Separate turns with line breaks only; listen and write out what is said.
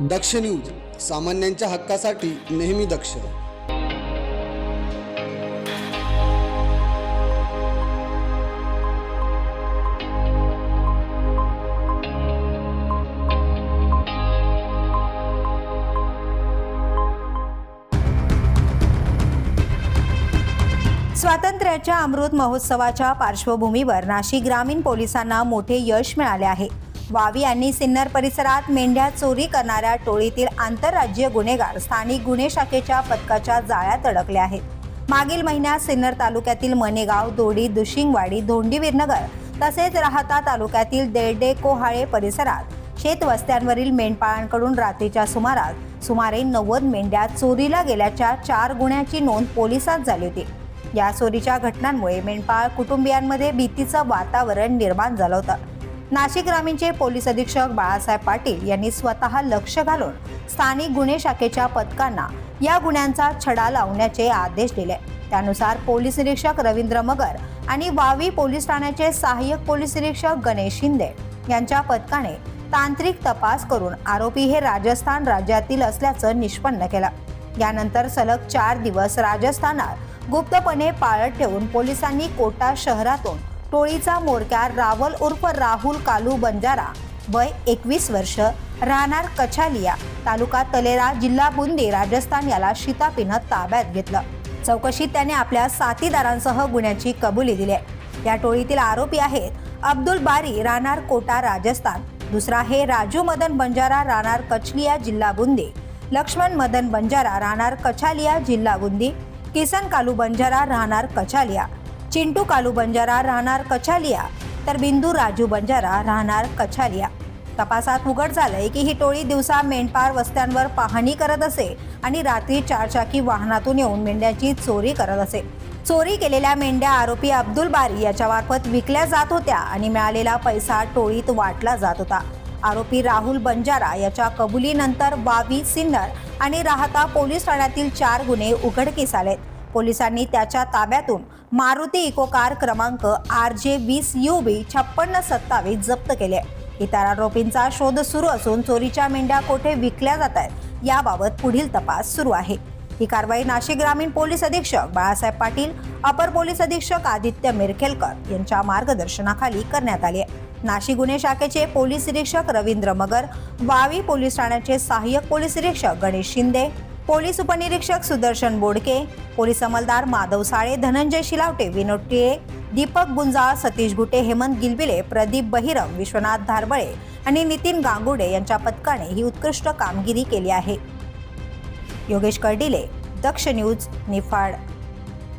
दक्ष news सामान्यांच्या हक्कासाठी नेहमी दक्ष.
स्वातंत्र्याच्या अमृत महोत्सवाच्या पार्श्वभूमीवर नाशिक ग्रामीण पोलिसांना मोठे यश मिळाले आहे. वावी यांनी सिन्नर परिसरात मेंढ्या चोरी करणाऱ्या टोळीतील आंतरराज्यीय गुन्हेगार स्थानिक गुन्हे शाखेच्या पथकाच्या जाळ्यात अडकले आहेत. मागील महिन्यात सिन्नर तालुक्यातील मनेगाव दोडी दुशिंगवाडी धोंडीवीरनगर तसेच राहता तालुक्यातील देडे कोहाळे परिसरात शेतवस्त्यांवरील मेंढपाळांकडून रात्रीच्या सुमारास सुमारे नव्वद मेंढ्या चोरीला गेल्याच्या चार गुन्ह्याची नोंद पोलिसात झाली होती. या चोरीच्या घटनांमुळे मेंढपाळ कुटुंबियांमध्ये भीतीचं वातावरण निर्माण झालं होतं. नाशिक ग्रामीणचे पोलीस अधीक्षक बाळासाहेब पाटील यांनी स्वतः लक्ष घालून स्थानिक गुन्हे शाखेच्या पथकांना या गुन्ह्यांचा छडा लावण्याचे आदेश दिले. त्यानुसार पोलीस निरीक्षक रवींद्र मगर आणि वावी पोलीस ठाण्याचे सहाय्यक पोलीस निरीक्षक गणेश शिंदे यांच्या पथकाने तांत्रिक तपास करून आरोपी हे राजस्थान राज्यातील असल्याचं निष्पन्न केलं. यानंतर सलग चार दिवस राजस्थानात गुप्तपणे पाळत ठेवून पोलिसांनी कोटा शहरातून टोळीचा मोरक्या रावल उर्फ राहुल कालू बंजारा वय एकवीस वर्ष राहणार कछालिया तालुका तलेरा जिल्हा बुंदी राजस्थान याला शितापीनं ताब्यात घेतलं. चौकशीत त्याने आपल्या साथीदारांसह गुन्ह्याची कबुली दिली आहे. या टोळीतील आरोपी आहेत अब्दुल बारी राहणार कोटा राजस्थान. दुसरा हे राजू मदन बंजारा राहणार कछलिया जिल्हा बुंदी. लक्ष्मण मदन बंजारा राहणार कछालिया जिल्हा बुंदी. किसन कालू बंजारा राहणार कछालिया. चिंटू कालू बंजारा राहणार कछालिया. तर बिंदू राजू बंजारा राहणार कछालिया. तपासात उघड झालंय की ही टोळी दिवसा मेंढपाळ वस्त्यांवर पाहणी करत असे आणि रात्री चारचाकी वाहनातून येऊन मेंढ्याची चोरी करत असे. चोरी केलेल्या मेंढ्या आरोपी अब्दुल बारी याच्यामार्फत विकल्या जात होत्या आणि मिळालेला पैसा टोळीत वाटला जात होता. आरोपी राहुल बंजारा याच्या कबुलीनंतर वावी सिन्नर आणि राहता पोलीस ठाण्यातील चार गुन्हे उघडकीस आलेत. पोलिसांनी त्याच्या ताब्यातून मारुती इको कार क्रमांक आर जे वीस यू बी छप्पन्न सत्तावीस जप्त केले. इतर आरोपींचा शोध सुरू असून चोरीच्या मेंढ्या कोठे विकल्या जात आहेत याबाबत पुढील तपास सुरू आहे. ही कारवाई नाशिक ग्रामीण पोलीस अधीक्षक बाळासाहेब पाटील अपर पोलीस अधीक्षक आदित्य मिरखेलकर यांच्या मार्गदर्शनाखाली करण्यात आली आहे. नाशिक गुन्हे शाखेचे पोलीस निरीक्षक रवींद्र मगर वावी पोलीस ठाण्याचे सहाय्यक पोलीस निरीक्षक गणेश शिंदे पोलीस उपनिरीक्षक सुदर्शन बोडके पोलीस अंमलदार माधव साळे धनंजय शिलावटे विनोद टिळे दीपक गुंजाळ सतीश गुटे हेमंत गिलबिले प्रदीप बहिरम विश्वनाथ धारबळे आणि नितीन गांगुडे यांच्या पथकाने ही उत्कृष्ट कामगिरी केली आहे. योगेश कर्डिले दक्ष न्यूज निफाड.